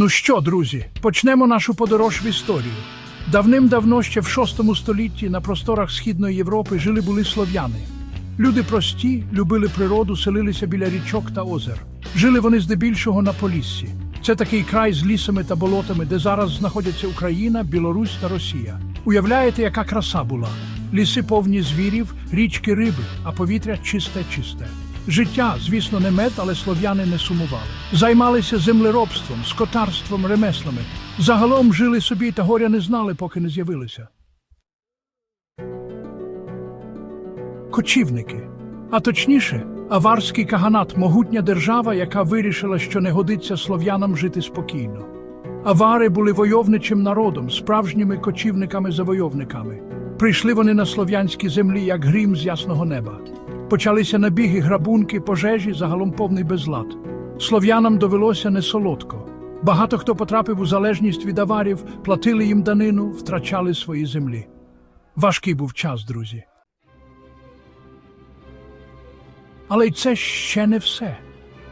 Ну що, друзі, почнемо нашу подорож в історію. Давним-давно, ще в VI столітті, на просторах Східної Європи жили були слов'яни. Люди прості, любили природу, селилися біля річок та озер. Жили вони здебільшого на Поліссі. Це такий край з лісами та болотами, де зараз знаходяться Україна, Білорусь та Росія. Уявляєте, яка краса була? Ліси повні звірів, річки риби, а повітря чисте-чисте. Життя, звісно, не мед, але слов'яни не сумували. Займалися землеробством, скотарством, ремеслами. Загалом жили собі та горя не знали, поки не з'явилися. Кочівники. А точніше, аварський каганат могутня держава, яка вирішила, що не годиться слов'янам жити спокійно. Авари були войовничим народом, справжніми кочівниками-завойовниками. Прийшли вони на слов'янські землі, як грім з ясного неба. Почалися набіги, грабунки, пожежі, загалом повний безлад. Слов'янам довелося не солодко. Багато хто потрапив у залежність від аварів, платили їм данину, втрачали свої землі. Важкий був час, друзі. Але й це ще не все.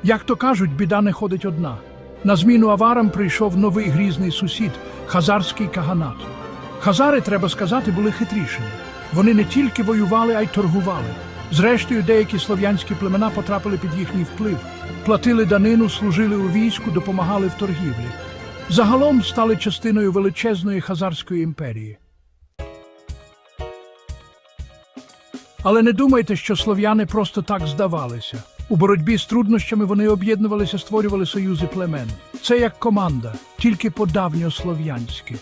Як то кажуть, біда не ходить одна. На зміну аварам прийшов новий грізний сусід хазарський каганат. Хазари, треба сказати, були хитрішими. Вони не тільки воювали, а й торгували. Зрештою, деякі слов'янські племена потрапили під їхній вплив, платили данину, служили у війську, допомагали в торгівлі. Загалом стали частиною величезної хазарської імперії. Але не думайте, що слов'яни просто так здавалися. У боротьбі з труднощами вони об'єднувалися, створювали союзи племен. Це як команда, тільки по-давньослов'янськи.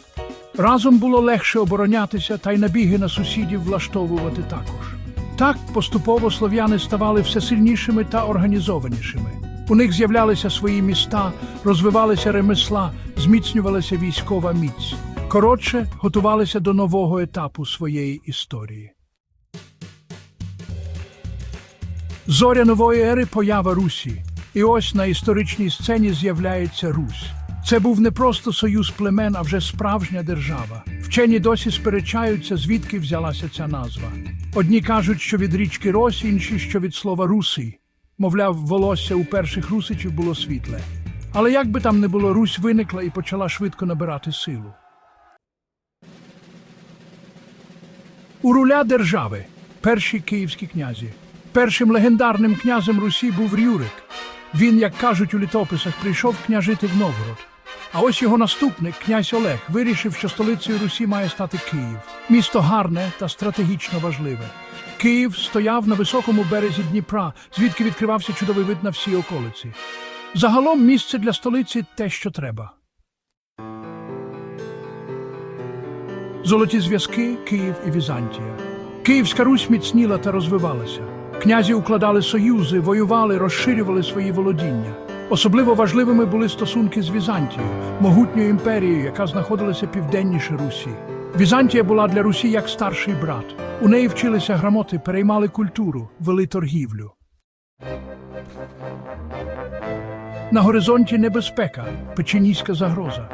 Разом було легше оборонятися та й набіги на сусідів влаштовувати також. Так поступово слов'яни ставали все сильнішими та організованішими. У них з'являлися свої міста, розвивалися ремесла, зміцнювалася військова міць. Коротше, готувалися до нового етапу своєї історії. Зоря нової ери поява Русі. І ось на історичній сцені з'являється Русь. Це був не просто союз племен, а вже справжня держава. Вчені досі сперечаються, звідки взялася ця назва. Одні кажуть, що від річки Рось, інші, що від слова Руси. Мовляв, волосся у перших русичів було світле. Але як би там не було, Русь виникла і почала швидко набирати силу. У руля держави перші київські князі. Першим легендарним князем Русі був Рюрик. Він, як кажуть у літописах, прийшов княжити в Новгород. А ось його наступник, князь Олег, вирішив, що столицею Русі має стати Київ. Місто гарне та стратегічно важливе. Київ стояв на високому березі Дніпра, звідки відкривався чудовий вид на всі околиці. Загалом місце для столиці те, що треба. Золоті зв'язки Київ і Візантія. Київська Русь міцніла та розвивалася. Князі укладали союзи, воювали, розширювали свої володіння. Особливо важливими були стосунки з Візантією, могутньою імперією, яка знаходилася південніше Русі. Візантія була для Русі як старший брат. У неї вчилися грамоти, переймали культуру, вели торгівлю. На горизонті небезпека, печенійська загроза.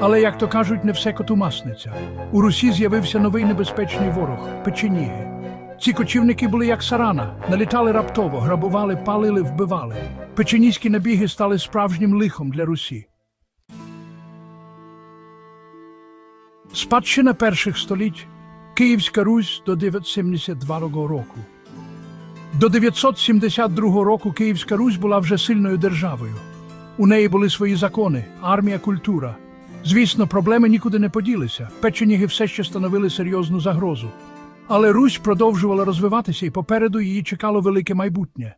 Але, як то кажуть, не все коту масниця. У Русі з'явився новий небезпечний ворог печеніги. Ці кочівники були як сарана, налітали раптово, грабували, палили, вбивали. Печеніські набіги стали справжнім лихом для Русі. Спадщина перших століть Київська Русь до 972 року. До 972 року Київська Русь була вже сильною державою. У неї були свої закони, армія, культура. Звісно, проблеми нікуди не поділися. Печеніги все ще становили серйозну загрозу. Але Русь продовжувала розвиватися, і попереду її чекало велике майбутнє.